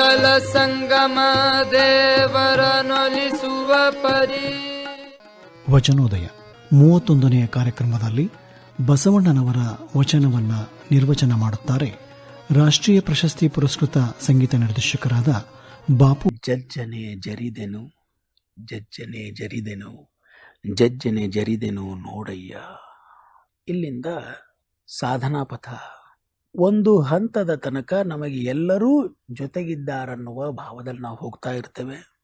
ಕೂಡಲ ಸಂಗಮ ದೇವರನೊಲಿಸುವ ಪರಿ. ವಚನೋದಯ. ಮೂವತ್ತೊಂದನೆಯ ಕಾರ್ಯಕ್ರಮದಲ್ಲಿ ಬಸವಣ್ಣನವರ ವಚನವನ್ನ ನಿರ್ವಚನ ಮಾಡುತ್ತಾರೆ ರಾಷ್ಟ್ರೀಯ ಪ್ರಶಸ್ತಿ ಪುರಸ್ಕೃತ ಸಂಗೀತ ನಿರ್ದೇಶಕರಾದ ಬಾಪು ಜಜ್ಜನೆ ಜರಿದೆನು ಜಜ್ಜನೆ ಜರಿದೆನು ಜಜ್ಜನೆ ಜರಿದೆನು ನೋಡಯ್ಯ. ಇಲ್ಲಿಂದ ಸಾಧನಾ ಪಥ ಒಂದು ಹಂತದ ತನಕ ನಮಗೆ ಎಲ್ಲರೂ ಜೊತೆಗಿದ್ದಾರನ್ನುವ ಭಾವದಲ್ಲಿ ನಾವು ಹೋಗ್ತಾ ಇರ್ತೇವೆ.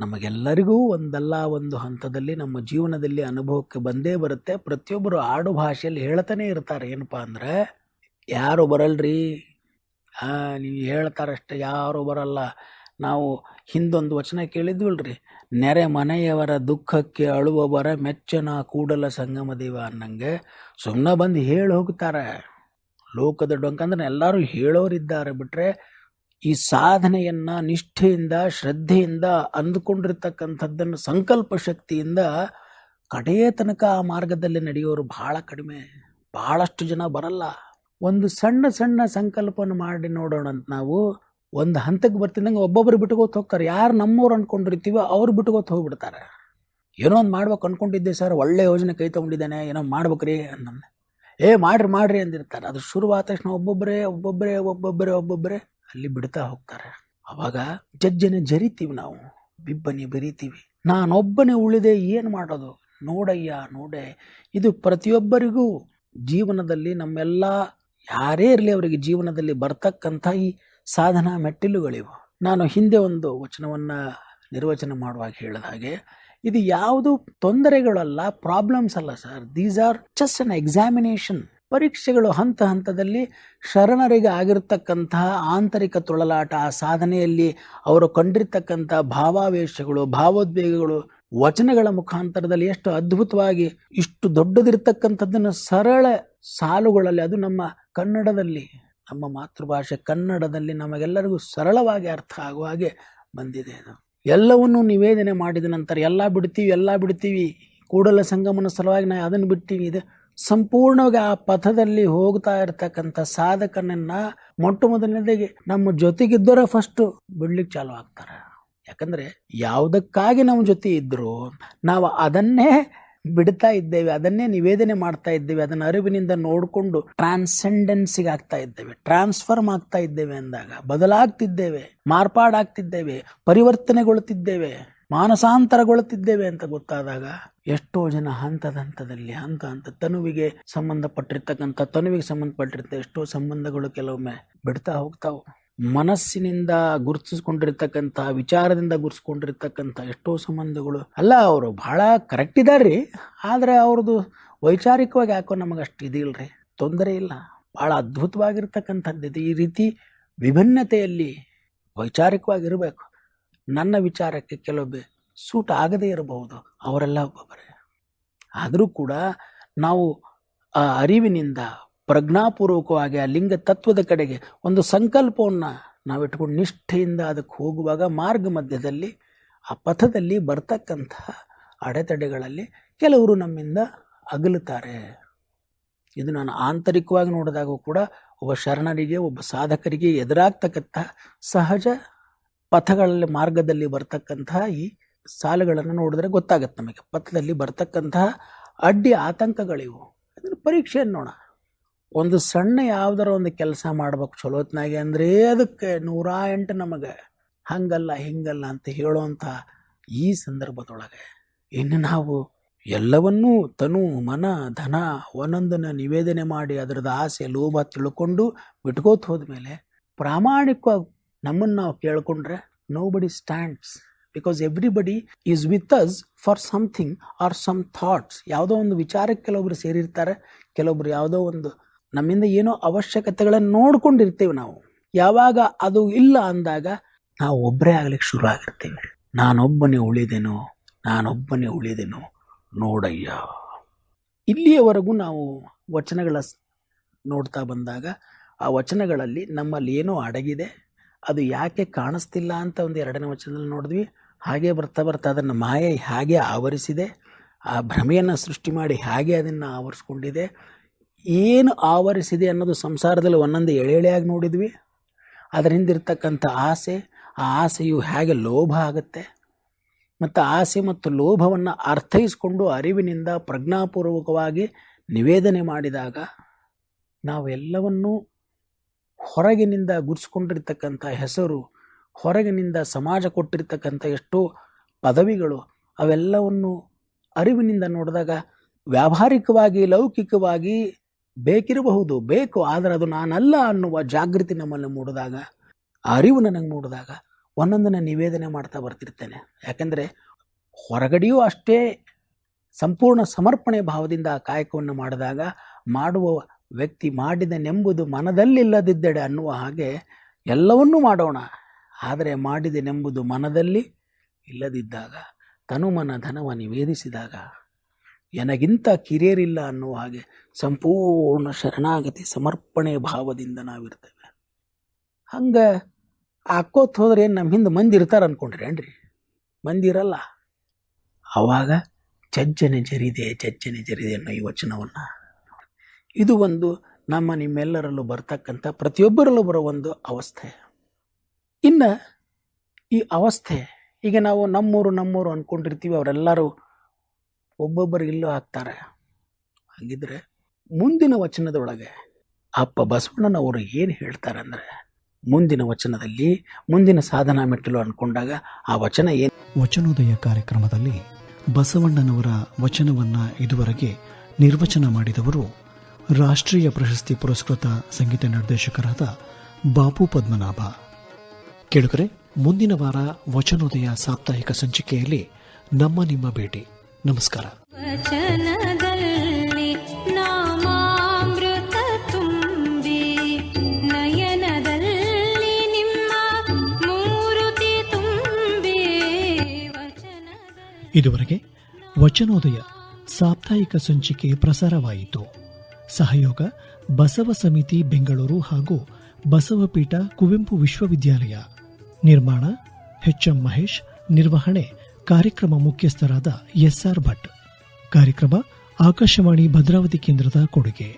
ನಮಗೆಲ್ಲರಿಗೂ ಒಂದಲ್ಲ ಒಂದು ಹಂತದಲ್ಲಿ ನಮ್ಮ ಜೀವನದಲ್ಲಿ ಅನುಭವಕ್ಕೆ ಬಂದೇ ಬರುತ್ತೆ. ಪ್ರತಿಯೊಬ್ಬರು ಆಡು ಭಾಷೆಯಲ್ಲಿ ಹೇಳ್ತಾನೆ ಇರ್ತಾರೆ. ಏನಪ್ಪ ಅಂದ್ರೆ, ಯಾರು ಬರಲ್ರಿ? ನೀವು ಹೇಳ್ತಾರಷ್ಟೇ, ಯಾರು ಬರಲ್ಲ. ನಾವು ಹಿಂದೊಂದು ವಚನ ಕೇಳಿದ್ವಲ್ರಿ? ನೆರೆ ಮನೆಯವರ ದುಃಖಕ್ಕೆ ಅಳುವವರ ಮೆಚ್ಚನ ಕೂಡಲ ಸಂಗಮ ದೇವ ಅನ್ನಂಗೆ. ಸುಮ್ಮನೆ ಬಂದು ಹೇಳಿ ಹೋಗ್ತಾರೆ. ಲೋಕದ ಡೊಂಕಂದ್ರೆ ಎಲ್ಲರೂ ಹೇಳೋರಿದ್ದಾರೆ ಬಿಟ್ರೆ ಈ ಸಾಧನೆಯನ್ನ ನಿಷ್ಠೆಯಿಂದ, ಶ್ರದ್ಧೆಯಿಂದ ಅಂದುಕೊಂಡಿರ್ತಕ್ಕಂಥದ್ದನ್ನು ಸಂಕಲ್ಪ ಶಕ್ತಿಯಿಂದ ಕಡೆಯ ತನಕ ಆ ಮಾರ್ಗದಲ್ಲಿ ನಡೆಯೋರು ಬಹಳ ಕಡಿಮೆ. ಬಹಳಷ್ಟು ಜನ ಬರಲ್ಲ. ಒಂದು ಸಣ್ಣ ಸಣ್ಣ ಸಂಕಲ್ಪನ ಮಾಡಿ ನೋಡೋಣ ಅಂತ ನಾವು ಒಂದು ಹಂತಕ್ಕೆ ಬರ್ತಿದ್ದಂಗೆ ಒಬ್ಬೊಬ್ರು ಬಿಟ್ಕೋತ ಹೋಗ್ತಾರೆ. ಯಾರು ನಮ್ಮವ್ರು ಅಂದ್ಕೊಂಡಿರ್ತೀವೋ ಅವ್ರು ಬಿಟ್ಕೋತ ಹೋಗ್ಬಿಡ್ತಾರೆ. ಏನೋ ಒಂದು ಮಾಡ್ಬೇಕು ಅಂದ್ಕೊಂಡಿದ್ದೆ ಸರ್, ಒಳ್ಳೆ ಯೋಜನೆ ಕೈ ತಗೊಂಡಿದ್ದಾನೆ, ಏನೋ ಮಾಡ್ಬೇಕ್ರಿ ಅಂದಮ್ಮೆ ಏ, ಮಾಡ್ರಿ ಮಾಡ್ರಿ ಅಂದಿರ್ತಾರೆ. ಅದು ಶುರುವಾದ ತಕ್ಷಣ ಒಬ್ಬೊಬ್ಬರೇ ಒಬ್ಬೊಬ್ಬರೇ ಒಬ್ಬೊಬ್ಬರೇ ಒಬ್ಬೊಬ್ಬರೇ ಅಲ್ಲಿ ಬಿಡ್ತಾ ಹೋಗ್ತಾರೆ. ಅವಾಗ ಜಜ್ಜನೆ ಜರಿತೀವಿ ನಾವು, ಬಿಬ್ಬನಿ ಬೆರಿತೀವಿ. ನಾನೊಬ್ಬನೇ ಉಳಿದೆ, ಏನು ಮಾಡೋದು? ನೋಡಯ್ಯ, ನೋಡೆ. ಇದು ಪ್ರತಿಯೊಬ್ಬರಿಗೂ ಜೀವನದಲ್ಲಿ ನಮ್ಮೆಲ್ಲ ಯಾರೇ ಇರಲಿ ಅವರಿಗೆ ಜೀವನದಲ್ಲಿ ಬರ್ತಕ್ಕಂಥ ಈ ಸಾಧನಾ ಮೆಟ್ಟಿಲುಗಳಿವು. ನಾನು ಹಿಂದೆ ಒಂದು ವಚನವನ್ನ ನಿರ್ವಚನ ಮಾಡುವಾಗ ಹೇಳಿದ ಹಾಗೆ ಇದು ಯಾವುದು ತೊಂದರೆಗಳಲ್ಲ ಪ್ರಾಬ್ಲಮ್ಸ್ ಅಲ್ಲ sir these are just an examination ಪರೀಕ್ಷೆಗಳು ಹಂತ ಹಂತದಲ್ಲಿ ಶರಣರಿಗೆ ಆಗಿರ್ತಕ್ಕಂತಹ ಆಂತರಿಕ ತೊಳಲಾಟ, ಆ ಸಾಧನೆಯಲ್ಲಿ ಅವರು ಕಂಡಿರ್ತಕ್ಕಂಥ ಭಾವಾವೇಶಗಳು, ಭಾವೋದ್ವೇಗಗಳು, ವಚನಗಳ ಮುಖಾಂತರದಲ್ಲಿ ಎಷ್ಟು ಅದ್ಭುತವಾಗಿ, ಇಷ್ಟು ದೊಡ್ಡದಿರ್ತಕ್ಕಂಥದ್ದನ್ನು ಸರಳ ಸಾಲುಗಳಲ್ಲಿ, ಅದು ನಮ್ಮ ಕನ್ನಡದಲ್ಲಿ, ನಮ್ಮ ಮಾತೃಭಾಷೆ ಕನ್ನಡದಲ್ಲಿ ನಮಗೆಲ್ಲರಿಗೂ ಸರಳವಾಗಿ ಅರ್ಥ ಆಗುವ ಹಾಗೆ ಬಂದಿದೆ ಅದು. ಎಲ್ಲವನ್ನೂ ನಿವೇದನೆ ಮಾಡಿದ ನಂತರ ಎಲ್ಲ ಬಿಡ್ತೀವಿ ಎಲ್ಲ ಬಿಡ್ತೀವಿ. ಕೂಡಲ ಸಂಗಮನ ಸಲುವಾಗಿ ನಾ ಅದನ್ನು ಬಿಡ್ತೀವಿ. ಇದು ಸಂಪೂರ್ಣವಾಗಿ ಆ ಪಥದಲ್ಲಿ ಹೋಗ್ತಾ ಇರ್ತಕ್ಕಂಥ ಸಾಧಕನನ್ನ ಮೊಟ್ಟ ಮೊದಲನೇದಾಗಿ ನಮ್ಮ ಜೊತೆಗಿದ್ದವರ ಫಸ್ಟ್ ಬಿಡ್ಲಿಕ್ಕೆ ಚಾಲು ಆಗ್ತಾರೆ. ಯಾಕಂದ್ರೆ ಯಾವುದಕ್ಕಾಗಿ ನಮ್ಮ ಜೊತೆ ಇದ್ದರೂ ನಾವು ಅದನ್ನೇ ಬಿಡ್ತಾ ಇದ್ದೇವೆ, ಅದನ್ನೇ ನಿವೇದನೆ ಮಾಡ್ತಾ ಇದ್ದೇವೆ, ಅದನ್ನ ಅರಿವಿನಿಂದ ನೋಡಿಕೊಂಡು ಟ್ರಾನ್ಸೆಂಡೆನ್ಸಿಗೆ ಆಗ್ತಾ ಇದ್ದೇವೆ ಟ್ರಾನ್ಸ್ಫರ್ಮ್ ಆಗ್ತಾ ಇದ್ದೇವೆ ಅಂದಾಗ ಬದಲಾಗ್ತಿದ್ದೇವೆ, ಮಾರ್ಪಾಡಾಗ್ತಿದ್ದೇವೆ ಪರಿವರ್ತನೆಗೊಳ್ಳುತ್ತಿದ್ದೇವೆ ಮಾನಸಾಂತರಗೊಳ್ಳುತ್ತಿದ್ದೇವೆ ಅಂತ ಗೊತ್ತಾದಾಗ ಎಷ್ಟೋ ಜನ ಹಂತದ ಹಂತದಲ್ಲಿ, ಹಂತ ಹಂತ ತನುವಿಗೆ ಸಂಬಂಧಪಟ್ಟಿರ್ತಕ್ಕಂಥ, ತನುವಿಗೆ ಸಂಬಂಧಪಟ್ಟಿರ್ತ ಎಷ್ಟೋ ಸಂಬಂಧಗಳು ಕೆಲವೊಮ್ಮೆ ಬಿಡ್ತಾ ಹೋಗ್ತಾವು. ಮನಸ್ಸಿನಿಂದ ಗುರುತಿಸ್ಕೊಂಡಿರ್ತಕ್ಕಂಥ, ವಿಚಾರದಿಂದ ಗುರುತಿಸ್ಕೊಂಡಿರ್ತಕ್ಕಂಥ ಎಷ್ಟೋ ಸಂಬಂಧಗಳು. ಅಲ್ಲ, ಅವರು ಬಹಳ ಕರೆಕ್ಟ್ ಇದಾರ್ರಿ, ಆದರೆ ಅವ್ರದ್ದು ವೈಚಾರಿಕವಾಗಿ ಯಾಕೋ ನಮಗೆ ಅಷ್ಟು ಇದಿಲ್ಲ ರೀ ತೊಂದರೆ ಇಲ್ಲ. ಭಾಳ ಅದ್ಭುತವಾಗಿರ್ತಕ್ಕಂಥದ್ದು ಈ ರೀತಿ ವಿಭಿನ್ನತೆಯಲ್ಲಿ ವೈಚಾರಿಕವಾಗಿರಬೇಕು. ನನ್ನ ವಿಚಾರಕ್ಕೆ ಕೆಲವೊಬ್ಬೆ ಸೂಟ್ ಆಗದೇ ಇರಬಹುದು, ಅವರೆಲ್ಲ ಒಬ್ಬೊಬ್ಬರೇ. ಆದರೂ ಕೂಡ ನಾವು ಆ ಅರಿವಿನಿಂದ ಪ್ರಜ್ಞಾಪೂರ್ವಕವಾಗಿ ಆ ಲಿಂಗ ತತ್ವದ ಕಡೆಗೆ ಒಂದು ಸಂಕಲ್ಪವನ್ನು ನಾವಿಟ್ಕೊಂಡು ನಿಷ್ಠೆಯಿಂದ ಅದಕ್ಕೆ ಹೋಗುವಾಗ ಮಾರ್ಗ ಮಧ್ಯದಲ್ಲಿ, ಆ ಪಥದಲ್ಲಿ ಬರ್ತಕ್ಕಂತಹ ಅಡೆತಡೆಗಳಲ್ಲಿ ಕೆಲವರು ನಮ್ಮಿಂದ ಅಗಲುತ್ತಾರೆ. ಇದು ನಾನು ಆಂತರಿಕವಾಗಿ ನೋಡಿದಾಗೂ ಕೂಡ ಒಬ್ಬ ಶರಣರಿಗೆ, ಒಬ್ಬ ಸಾಧಕರಿಗೆ ಎದುರಾಗ್ತಕ್ಕಂತಹ ಸಹಜ ಪಥಗಳಲ್ಲಿ, ಮಾರ್ಗದಲ್ಲಿ ಬರ್ತಕ್ಕಂತಹ ಈ ಸಾಲುಗಳನ್ನು ನೋಡಿದ್ರೆ ಗೊತ್ತಾಗುತ್ತೆ ನಮಗೆ. ಪಥದಲ್ಲಿ ಬರ್ತಕ್ಕಂತಹ ಅಡ್ಡಿ ಆತಂಕಗಳಿವು. ಅದನ್ನು ಪರೀಕ್ಷೆಯನ್ನು ನೋಡ ಒಂದು ಸಣ್ಣ ಯಾವ್ದಾರ ಒಂದು ಕೆಲಸ ಮಾಡ್ಬೇಕು ಚಲೋತ್ನಾಗೆ ಅಂದ್ರೆ ಅದಕ್ಕೆ ನೂರ ಎಂಟು ನಮಗೆ ಹಂಗಲ್ಲ ಹಿಂಗಲ್ಲ ಅಂತ ಹೇಳೋಂಥ ಈ ಸಂದರ್ಭದೊಳಗೆ ಇನ್ನು ನಾವು ಎಲ್ಲವನ್ನೂ ತನು ಮನ ಧನ ಒಂದೊಂದನ್ನು ನಿವೇದನೆ ಮಾಡಿ ಅದರದ ಆಸೆ ಲೋಭ ತಿಳ್ಕೊಂಡು ಬಿಟ್ಕೋತ ಹೋದ್ಮೇಲೆ ಪ್ರಾಮಾಣಿಕವಾಗಿ ನಮ್ಮನ್ನು ನಾವು ಕೇಳ್ಕೊಂಡ್ರೆ nobody stands because everybody is with us for something or some thoughts ಯಾವುದೋ ಒಂದು ವಿಚಾರಕ್ಕೆ ಕೆಲವೊಬ್ರು ಸೇರಿರ್ತಾರೆ, ಕೆಲವೊಬ್ರು ಯಾವುದೋ ಒಂದು ನಮ್ಮಿಂದ ಏನೋ ಅವಶ್ಯಕತೆಗಳನ್ನು ನೋಡ್ಕೊಂಡಿರ್ತೇವೆ ನಾವು. ಯಾವಾಗ ಅದು ಇಲ್ಲ ಅಂದಾಗ ನಾವು ಒಬ್ಬರೇ ಆಗ್ಲಿಕ್ಕೆ ಶುರು ಆಗಿರ್ತೇವೆ. ನಾನೊಬ್ಬನೇ ಉಳಿದೆನು, ನಾನೊಬ್ಬನೇ ಉಳಿದೆನೋ, ನೋಡಯ್ಯ. ಇಲ್ಲಿಯವರೆಗೂ ನಾವು ವಚನಗಳ ನೋಡ್ತಾ ಬಂದಾಗ ಆ ವಚನಗಳಲ್ಲಿ ನಮ್ಮಲ್ಲಿ ಏನೋ ಅಡಗಿದೆ, ಅದು ಯಾಕೆ ಕಾಣಿಸ್ತಿಲ್ಲ ಅಂತ ಒಂದು ಎರಡನೇ ವಚನದಲ್ಲಿ ನೋಡಿದ್ವಿ. ಹಾಗೆ ಬರ್ತಾ ಬರ್ತಾ ಅದನ್ನು ಮಾಯೆ ಹೇಗೆ ಆವರಿಸಿದೆ. ಆ ಭ್ರಮೆಯನ್ನು ಸೃಷ್ಟಿ ಮಾಡಿ ಹೇಗೆ ಅದನ್ನು ಆವರಿಸ್ಕೊಂಡಿದೆ. ಏನು ಆವರಿಸಿದೆ ಅನ್ನೋದು ಸಂಸಾರದಲ್ಲಿ ಒಂದೊಂದು ಎಳೆ ಎಳೆಯಾಗಿ ನೋಡಿದ್ವಿ. ಅದರಿಂದ ಇರ್ತಕ್ಕಂಥ ಆಸೆ, ಆ ಆಸೆಯು ಹೇಗೆ ಲೋಭ ಆಗುತ್ತೆ. ಮತ್ತು ಆಸೆ ಮತ್ತು ಲೋಭವನ್ನು ಅರ್ಥೈಸಿಕೊಂಡು ಅರಿವಿನಿಂದ ಪ್ರಜ್ಞಾಪೂರ್ವಕವಾಗಿ ನಿವೇದನೆ ಮಾಡಿದಾಗ ನಾವೆಲ್ಲವನ್ನೂ ಹೊರಗಿನಿಂದ ಗುರ್ಸ್ಕೊಂಡಿರ್ತಕ್ಕಂಥ ಹೆಸರು, ಹೊರಗಿನಿಂದ ಸಮಾಜ ಕೊಟ್ಟಿರ್ತಕ್ಕಂಥ ಎಷ್ಟೋ ಪದವಿಗಳು, ಅವೆಲ್ಲವನ್ನು ಅರಿವಿನಿಂದ ನೋಡಿದಾಗ ವ್ಯಾವಹಾರಿಕವಾಗಿ, ಲೌಕಿಕವಾಗಿ ಬೇಕಿರಬಹುದು, ಬೇಕು, ಆದರೆ ಅದು ನಾನಲ್ಲ ಅನ್ನುವ ಜಾಗೃತಿ ನಮ್ಮಲ್ಲಿ ಮೂಡಿದಾಗ ಅರಿವು ನನಗೆ ಮೂಡಿದಾಗ ಒಂದೊಂದನ್ನು ನಿವೇದನೆ ಮಾಡ್ತಾ ಬರ್ತಿರ್ತೇನೆ. ಯಾಕೆಂದರೆ ಹೊರಗಡೆಯೂ ಅಷ್ಟೇ ಸಂಪೂರ್ಣ ಸಮರ್ಪಣೆ ಭಾವದಿಂದ ಆ ಕಾಯಕವನ್ನು ಮಾಡಿದಾಗ ಮಾಡುವ ವ್ಯಕ್ತಿ ಮಾಡಿದನೆಂಬುದು ಮನದಲ್ಲಿಲ್ಲದಿದ್ದೆಡೆ ಅನ್ನುವ ಹಾಗೆ ಎಲ್ಲವನ್ನೂ ಮಾಡೋಣ. ಆದರೆ ಮಾಡಿದನೆಂಬುದು ಮನದಲ್ಲಿ ಇಲ್ಲದಿದ್ದಾಗ, ತನುಮನ ಧನವ ನಿವೇದಿಸಿದಾಗ ಎನಗಿಂತ ಕಿರಿಯರಿಲ್ಲ ಅನ್ನುವ ಹಾಗೆ ಸಂಪೂರ್ಣ ಶರಣಾಗತಿ, ಸಮರ್ಪಣೆ ಭಾವದಿಂದ ನಾವಿರ್ತೇವೆ. ಹಂಗೆ ಹಾಕೋತ್ ಹೋದ್ರೆ ಏನು ನಮ್ಮ ಹಿಂದೆ ಮಂದಿ ಇರ್ತಾರೆ ಅನ್ಕೊಂಡ್ರಿ ಮಂದಿ ಇರಲ್ಲ. ಆವಾಗ ಜಜ್ಜನೆ ಜರಿದೆ ಜಜ್ಜನೆ ಜರಿದೆ ಅನ್ನೋ ಈ ವಚನವನ್ನು ಇದು ಒಂದು ನಮ್ಮ ನಿಮ್ಮೆಲ್ಲರಲ್ಲೂ ಬರ್ತಕ್ಕಂಥ, ಪ್ರತಿಯೊಬ್ಬರಲ್ಲೂ ಬರೋ ಒಂದು ಅವಸ್ಥೆ. ಇನ್ನು ಈ ಅವಸ್ಥೆ, ಈಗ ನಾವು ನಮ್ಮೂರು ನಮ್ಮೂರು ಅಂದ್ಕೊಂಡಿರ್ತೀವಿ ಅವರೆಲ್ಲರೂ ಒಬ್ಬೊಬ್ಬರು ಇಲ್ಲೂ ಹಾಕ್ತಾರೆ ಹಾಗಿದ್ರೆ ಮುಂದಿನ ವಚನದೊಳಗೆ ಅಪ್ಪ ಬಸವಣ್ಣನವರು ಏನು ಹೇಳ್ತಾರೆ ಅಂದರೆ ಮುಂದಿನ ವಚನದಲ್ಲಿ ಮುಂದಿನ ಸಾಧನಾ ಮೆಟ್ಟಲು ಅಂದ್ಕೊಂಡಾಗ ಆ ವಚನ ಏನು ವಚನೋದಯ ಕಾರ್ಯಕ್ರಮದಲ್ಲಿ ಬಸವಣ್ಣನವರ ವಚನವನ್ನ ಇದುವರೆಗೆ ನಿರ್ವಚನ ಮಾಡಿದವರು ರಾಷ್ಟ್ರೀಯ ಪ್ರಶಸ್ತಿ ಪುರಸ್ಕೃತ ಸಂಗೀತ ನಿರ್ದೇಶಕರಾದ ಬಾಪು ಪದ್ಮನಾಭ. ಕೇಳುಗರೆ, ಮುಂದಿನ ವಾರ ವಚನೋದಯ ಸಾಪ್ತಾಹಿಕ ಸಂಚಿಕೆಯಲ್ಲಿ ನಮ್ಮ ನಿಮ್ಮ ಭೇಟಿ. ನಮಸ್ಕಾರ. ಇದುವರೆಗೆ ವಚನೋದಯ ಸಾಪ್ತಾಹಿಕ ಸಂಚಿಕೆ ಪ್ರಸಾರವಾಯಿತು. ಸಹಯೋಗ ಬಸವ ಸಮಿತಿ ಬೆಂಗಳೂರು ಹಾಗೂ ಬಸವಪೀಠ ಕುವೆಂಪು ವಿಶ್ವವಿದ್ಯಾಲಯ. ನಿರ್ಮಾಣ ಎಚ್ಎಂ ಮಹೇಶ್ ನಿರ್ವಹಣೆ ಕಾರ್ಯಕ್ರಮ ಮುಖ್ಯಸ್ಥರಾದ ಎಸ್ಆರ್ ಭಟ್. ಕಾರ್ಯಕ್ರಮ ಆಕಾಶವಾಣಿ ಭದ್ರಾವತಿ ಕೇಂದ್ರದ ಕೊಡುಗೆ.